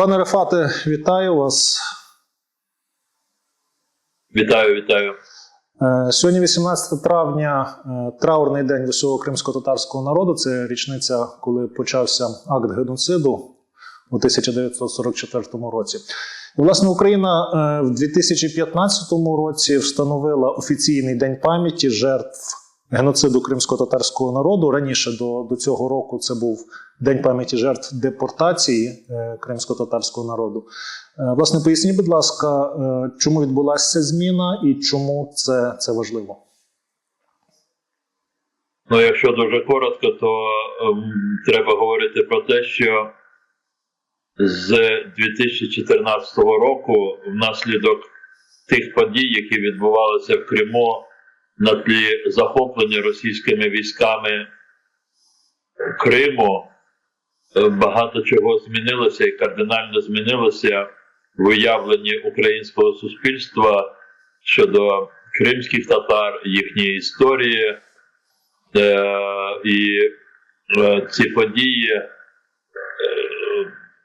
Пане Рефате, вітаю вас. Вітаю, вітаю. Е, Сьогодні 18 травня, е, траурний день усього кримсько-татарського народу. Це річниця, коли почався акт геноциду у 1944 році. І, власне, Україна е, в 2015 році встановила офіційний день пам'яті жертв геноциду кримсько-татарського народу. Раніше до, до цього року це був День пам'яті жертв депортації е, кримсько-татарського народу. Е, Власне, поясніть, будь ласка, е, чому відбулася ця зміна і чому це, це важливо? Ну, якщо дуже коротко, то ем, треба говорити про те, що з 2014 року, внаслідок тих подій, які відбувалися в Криму на тлі захоплення російськими військами Криму, е, багато чого змінилося і кардинально змінилося в уявленні українського суспільства щодо кримських татар, їхньої історії. Е, і е, ці події,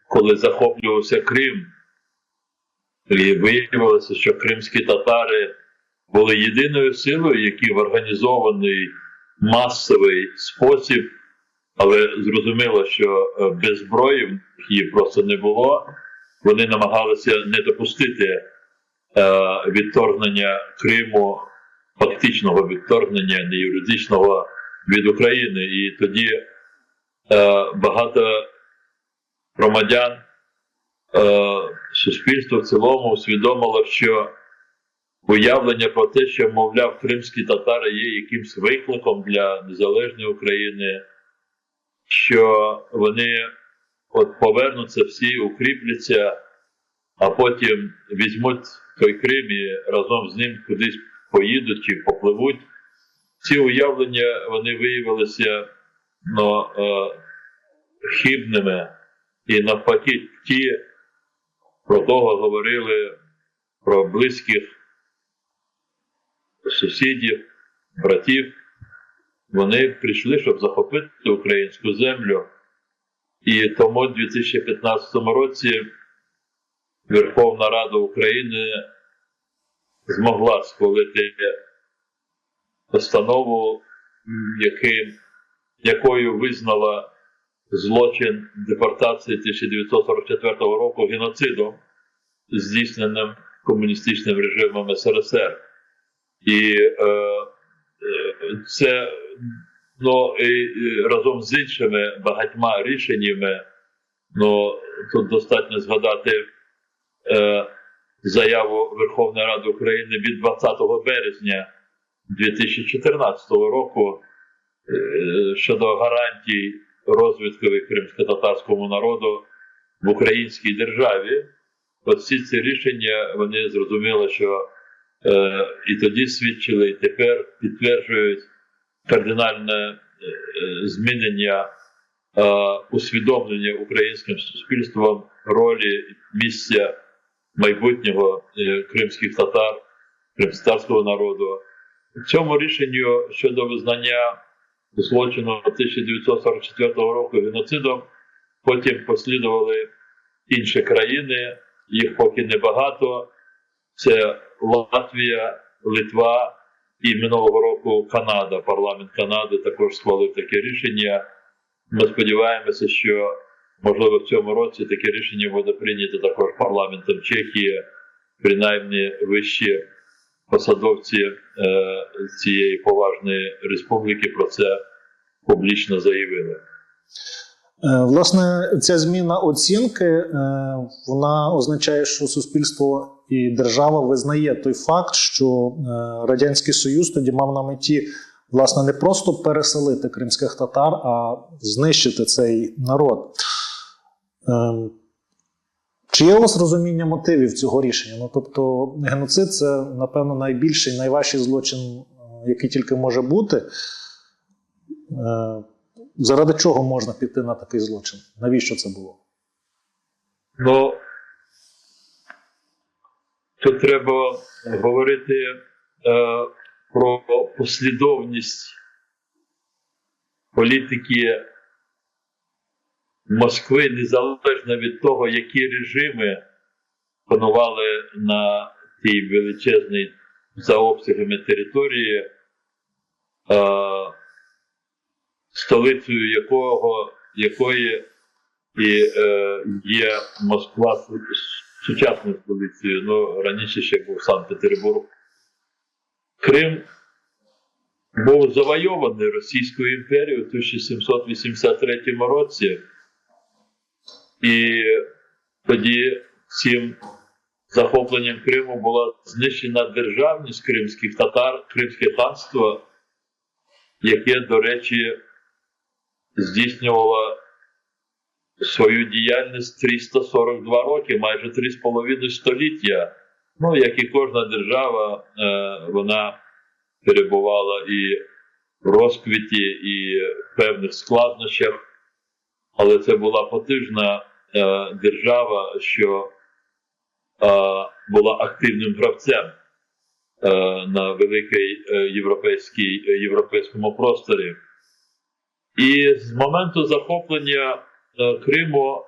коли захоплювався Крим, і виявилося, що кримські татари були єдиною силою, які в організований масовий спосіб, але зрозуміло, що е, без зброї її просто не було. Вони намагалися не допустити е, відторгнення Криму, фактичного відторгнення, не юридичного від України. І тоді е, багато громадян, е, суспільство в цілому усвідомило, що уявлення про те, що, мовляв, кримські татари є якимсь викликом для незалежної України, що вони от повернуться всі, укріпляться, а потім візьмуть той Крим і разом з ним кудись поїдуть чи попливуть. Ці уявлення вони виявилися ну, е, хибними. І навпаки, ті про того говорили про близьких сусідів, братів. Вони прийшли, щоб захопити українську землю. І тому у 2015 році Верховна Рада України змогла схвалити постанову, яким, якою визнала злочин депортації 1944 року геноцидом, здійсненим комуністичним режимом СРСР. І е, це ну, і, разом з іншими багатьма рішеннями, ну, тут достатньо згадати е, заяву Верховної Ради України від 20 березня 2014 року е, щодо гарантій розвитку кримсько-татарському народу в українській державі. От всі ці рішення вони зрозуміли, що і тоді свідчили, і тепер підтверджують кардинальне е, змінення е, усвідомлення українським суспільством ролі місця майбутнього е, кримських татар, кримськотарського народу. В цьому рішенню щодо визнання злочину 1944 року геноцидом, потім послідували інші країни, їх поки небагато. Це Латвія, Литва і минулого року Канада. Парламент Канади також схвалив таке рішення. Ми сподіваємося, що можливо в цьому році таке рішення буде прийнято також парламентом Чехії, принаймні вищі посадовці е, цієї поважної республіки про це публічно заявили. Е, Власне, ця зміна оцінки е, вона означає, що суспільство і держава визнає той факт, що е, Радянський Союз тоді мав на меті власне не просто переселити кримських татар, а знищити цей народ. Е, Чи є у вас розуміння мотивів цього рішення? Ну тобто, геноцид це, напевно, найбільший, найважчий злочин, е, який тільки може бути. Е, Заради чого можна піти на такий злочин? Навіщо це було? Ну тут треба говорити е, про послідовність політики Москви, незалежно від того, які режими панували на тій величезній за обсягами території, е, столицею якого, якої і е, є Москва сучасною столицею. Ну, раніше ще був Санкт-Петербург. Крим був завойований Російською імперією у 1783 році. І тоді цим захопленням Криму була знищена державність кримських татар, Кримське ханство, яке, до речі, здійснювало свою діяльність 342 роки, майже 3,5 століття. Ну, як і кожна держава, е, вона перебувала і в розквіті, і в певних складнощах, але це була потужна е, держава, що е, була активним гравцем на великій європейській, європейському просторі. І з моменту захоплення Криму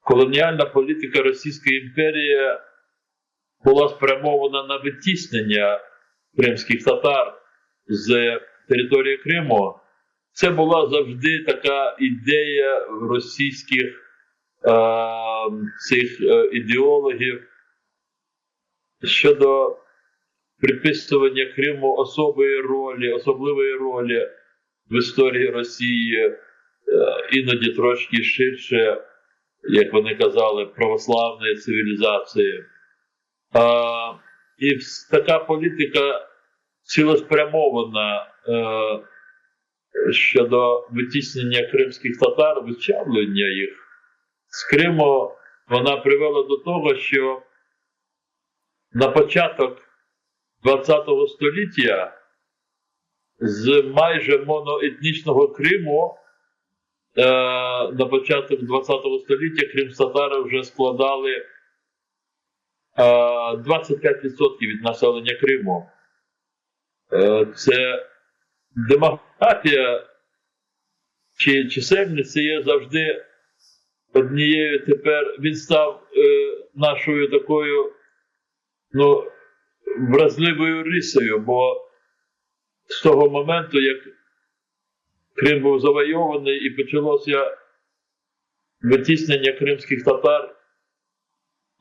колоніальна політика Російської імперії була спрямована на витіснення кримських татар з території Криму. Це була завжди така ідея російських е, цих е, ідеологів щодо приписування Криму особої ролі, особливої ролі в історії Росії, е, іноді трошки ширше, як вони казали, православної цивілізації. А, і така політика цілеспрямована е, щодо витіснення кримських татар, вичавлення їх з Криму, вона привела до того, що на початок ХХ століття з майже моноетнічного Криму е, на початок ХХ століття кримстатари вже складали е, 25% від населення Криму. Е, це демографія чи чисельність є завжди однією тепер. Він став е, нашою такою ну, вразливою рисою, бо з того моменту, як Крим був завойований і почалося витіснення кримських татар,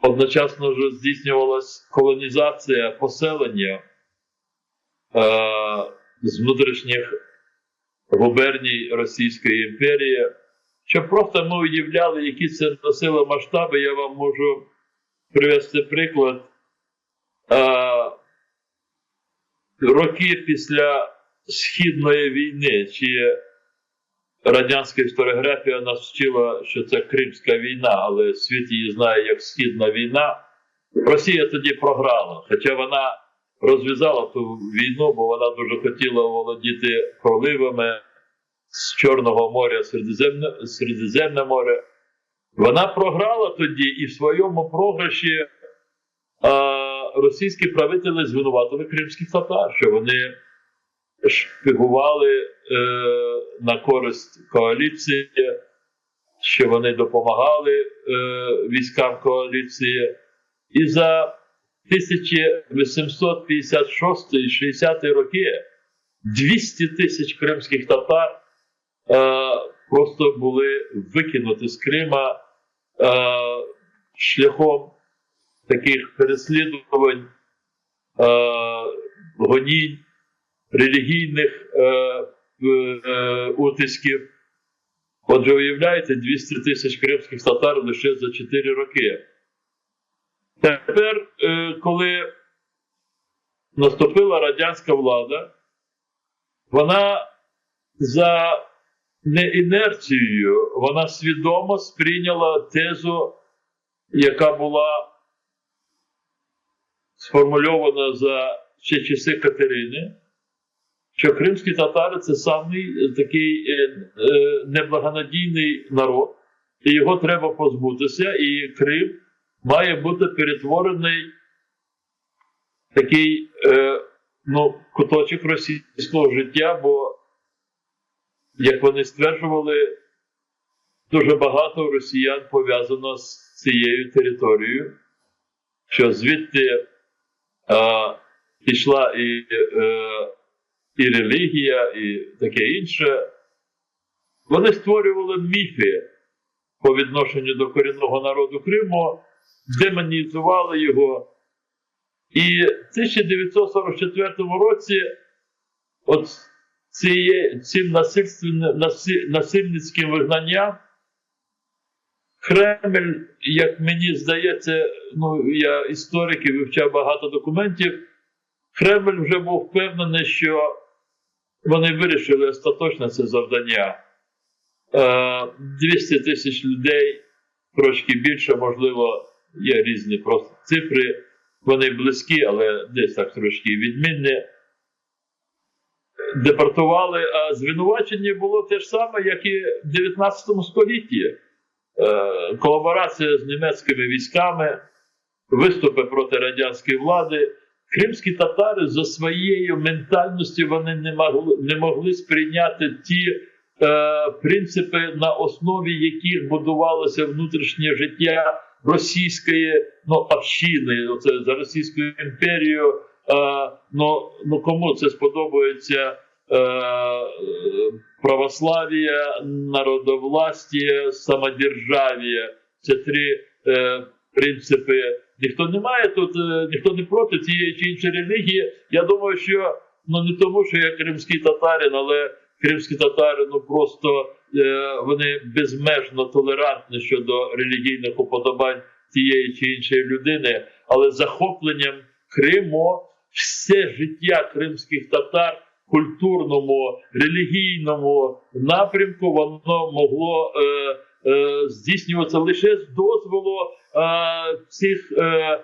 одночасно вже здійснювалася колонізація поселення е, з внутрішніх губерній Російської імперії. Щоб просто ми уявляли, які це носило масштаби, я вам можу привести приклад. Е, роки після Східної війни, чи радянська історіографія нас вчила, що це Кримська війна, але світ її знає як Східна війна. Росія тоді програла, хоча вона розв'язала ту війну, бо вона дуже хотіла володіти проливами з Чорного моря, Середземне, Середземне море. Вона програла тоді і в своєму програші а, російські правителі звинуватили кримських татар, що вони шпигували е, на користь коаліції, що вони допомагали е, військам коаліції. І за 1856 і 60 роки 200 тисяч кримських татар е, просто були викинуті з Крима е, шляхом таких переслідувань, е, гонінь, релігійних е, е, утисків. Отже, уявляєте, 200 тисяч кримських татар лише за 4 роки. Тепер, е, коли наступила радянська влада, вона за не інерцією, вона свідомо сприйняла тезу, яка була сформульована за ще часи Катерини, що кримські татари це самий такий е, е, неблагонадійний народ, і його треба позбутися, і Крим має бути перетворений такий е, ну, куточок російського життя, бо, як вони стверджували, дуже багато росіян пов'язано з цією територією, що звідти е, пішла і, е, і релігія, і таке інше. Вони створювали міфи по відношенню до корінного народу Криму, демонізували його. І в 1944 році от ціє, цим насильницьким вигнанням Кремль, як мені здається, ну я історик і вивчав багато документів, Кремль вже був впевнений, що вони вирішили остаточно це завдання. Е, 200 тисяч людей, трошки більше, можливо, є різні просто цифри. Вони близькі, але десь так трошки відмінні. Депортували, а звинувачення було те ж саме, як і в 19 столітті. Е, колаборація з німецькими військами, виступи проти радянської влади. Кримські татари за своєю ментальністю вони не могли, не могли сприйняти ті е, принципи, на основі яких будувалося внутрішнє життя російської ну, общини, оце за Російською імперією. Е, ну, ну кому це сподобається? Е, православ'я, народовластія, самодержав'я. Це три е, принципи. Ніхто не має тут, е, ніхто не проти цієї чи іншої релігії. Я думаю, що ну не тому, що я кримський татарин, але кримські татари ну просто е, вони безмежно толерантні щодо релігійних уподобань тієї чи іншої людини, але захопленням Криму все життя кримських татар культурному, релігійному напрямку воно могло е, е, здійснюватися лише з дозволу е, цих е, е,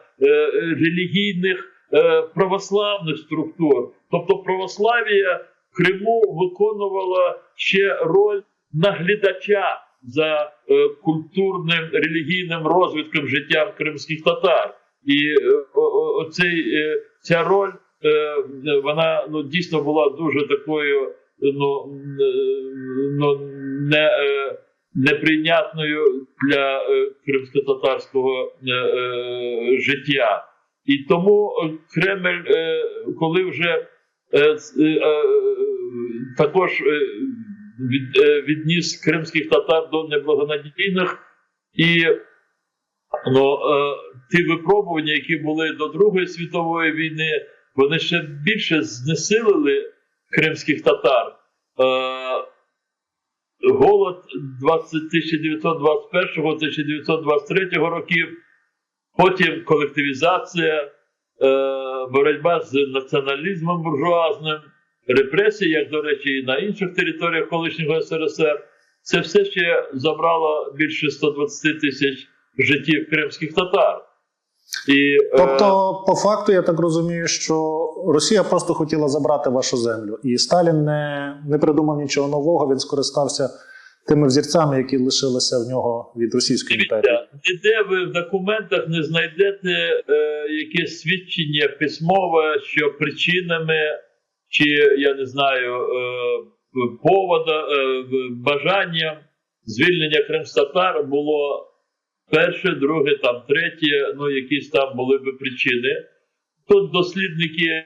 релігійних е, православних структур. Тобто православ'я в Криму виконувала ще роль наглядача за е, культурним релігійним розвитком життя кримських татар. І е, оцей, е, ця роль е, вона ну, дійсно була дуже такою ну, н- ну, не, е, неприйнятною для е, кримсько-татарського е, е, життя. І тому Кремль, коли вже також від, відніс кримських татар до неблагонадійних і ну, ті випробування, які були до Другої світової війни, вони ще більше знесилили кримських татар. Голод 1921-1923 років, потім колективізація, е, боротьба з націоналізмом буржуазним, репресії, як, до речі, і на інших територіях колишнього СРСР. Це все ще забрало більше 120 тисяч життів кримських татар. І, е, Тобто, по факту, я так розумію, що Росія просто хотіла забрати вашу землю, і Сталін не, не придумав нічого нового. Він скористався тими взірцями, які лишилися в нього від Російської імперії. Ніде ви в документах не знайдете е, якесь свідчення письмове, що причинами, чи я не знаю, е, повода, е, бажанням звільнення кримстатар було перше, друге, там третє, ну якісь там були би причини. Тут дослідники е,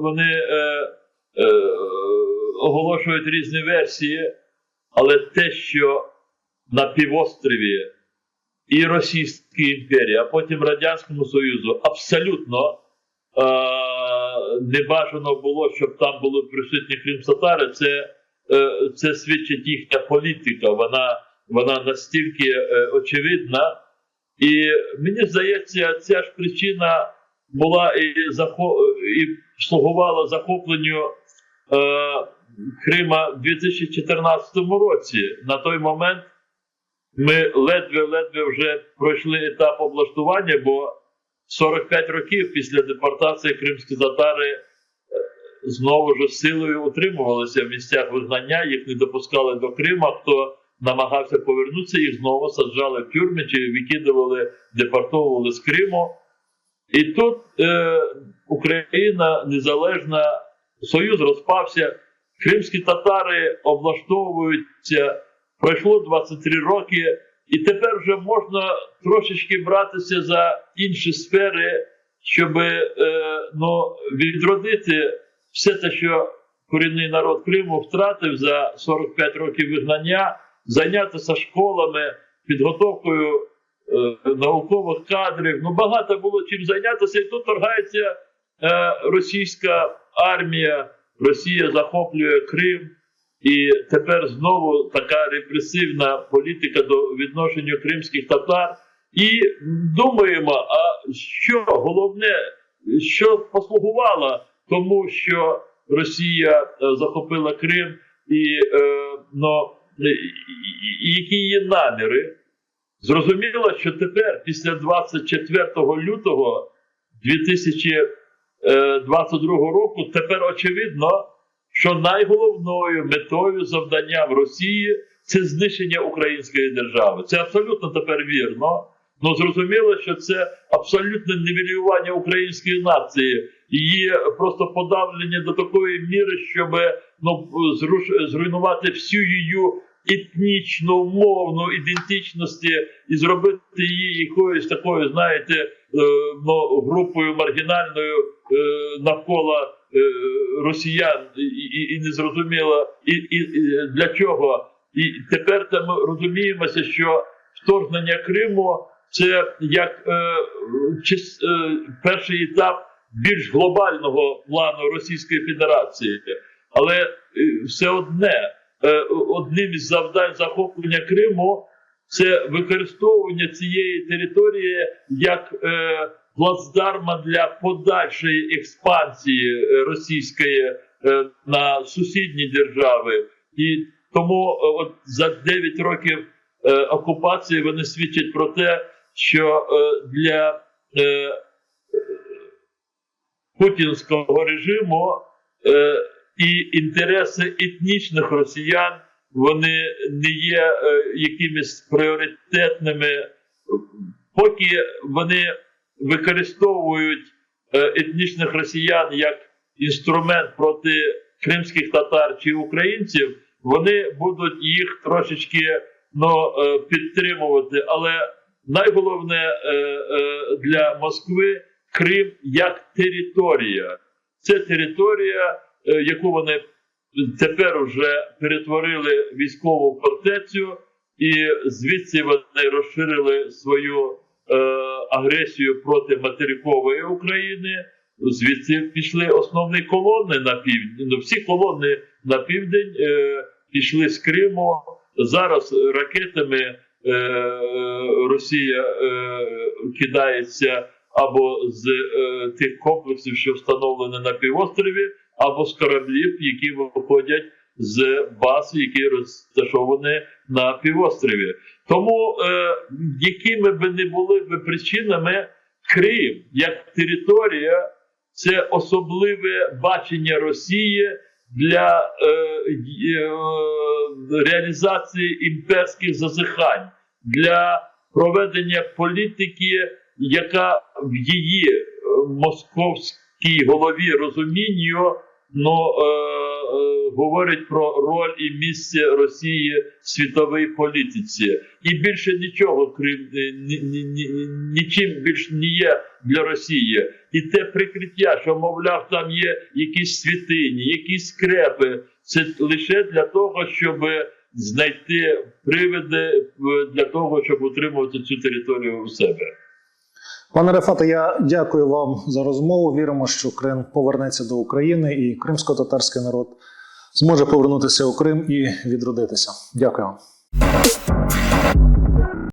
вони е, е, оголошують різні версії, але те, що на півострові і Російській імперії, а потім Радянському Союзу абсолютно не бажано було, щоб там були присутні кримсатари. Це, це свідчить їхня політика. Вона, вона настільки е, очевидна. І мені здається, ця ж причина була і, захо- і слугувала захопленню е- Крима в 2014 році. На той момент ми ледве-ледве вже пройшли етап облаштування, бо 45 років після депортації кримські татари е, знову ж силою утримувалися в місцях вигнання, їх не допускали до Крима. Хто намагався повернутися, їх знову саджали в тюрми чи викидували, депортовували з Криму. І тут е, Україна незалежна, Союз розпався. Кримські татари облаштовуються Пройшло 23 роки, і тепер вже можна трошечки братися за інші сфери, щоб е, ну, відродити все те, що корінний народ Криму втратив за 45 років вигнання, зайнятися школами, підготовкою е, наукових кадрів. Ну, багато було чим зайнятися, і тут торгається е, російська армія, Росія захоплює Крим. І тепер знову така репресивна політика до відношення кримських татар. І думаємо, а що головне, що послугувало тому, що Росія е, захопила Крим, і, е, ну, які її наміри. Зрозуміло, що тепер, після 24 лютого 2022 року, тепер очевидно, що найголовною метою завданням Росії це знищення української держави. Це абсолютно тепер вірно. Ну зрозуміло, що це абсолютне нівелювання української нації, її просто подавлення до такої міри, щоб ну, зруйнувати всю її етнічну мовну ідентичності і зробити її якоюсь такою, знаєте, е, ну, групою маргінальною е, навколо е, росіян, і, і, і не зрозуміло, і, і, для чого. І тепер ми розуміємося, що вторгнення Криму це як е, чис- е, перший етап більш глобального плану Російської Федерації. Але е, все одне, одним із завдань захоплення Криму це використовування цієї території як е, плацдарма для подальшої експансії е, російської е, на сусідні держави. І тому е, от за 9 років е, окупації вони свідчать про те, що е, для е, путінського режиму е, і інтереси етнічних росіян вони не є е, якимись пріоритетними, поки вони використовують е, етнічних росіян як інструмент проти кримських татар чи українців, вони будуть їх трошечки ну, е, підтримувати. Але найголовне для Москви Крим як територія. Це територія, яку вони тепер вже перетворили військову фортецю, і звідси вони розширили свою е, агресію проти материкової України. Звідси пішли основні колони на південь. Ну, всі колони на південь е, пішли з Криму. Зараз ракетами е, Росія е, кидається або з е, тих комплексів, що встановлені на півострові, або з кораблів, які виходять з баз, які розташовані на півострові. Тому, е, якими би не були б причинами, Крим як територія це особливе бачення Росії для е, е, реалізації імперських зазихань, для проведення політики, яка в її е, московській голові розумінню ну, е, е, говорить про роль і місце Росії в світовій політиці. І більше нічого, крім е, ні, ні, ні, нічим більш не є для Росії. І те прикриття, що, мовляв, там є якісь святині, якісь скрепи, це лише для того, щоб знайти привиди е, для того, щоб утримувати цю територію у себе. Пане Рефате, я дякую вам за розмову. Віримо, що Крим повернеться до України і кримсько-татарський народ зможе повернутися у Крим і відродитися. Дякую вам.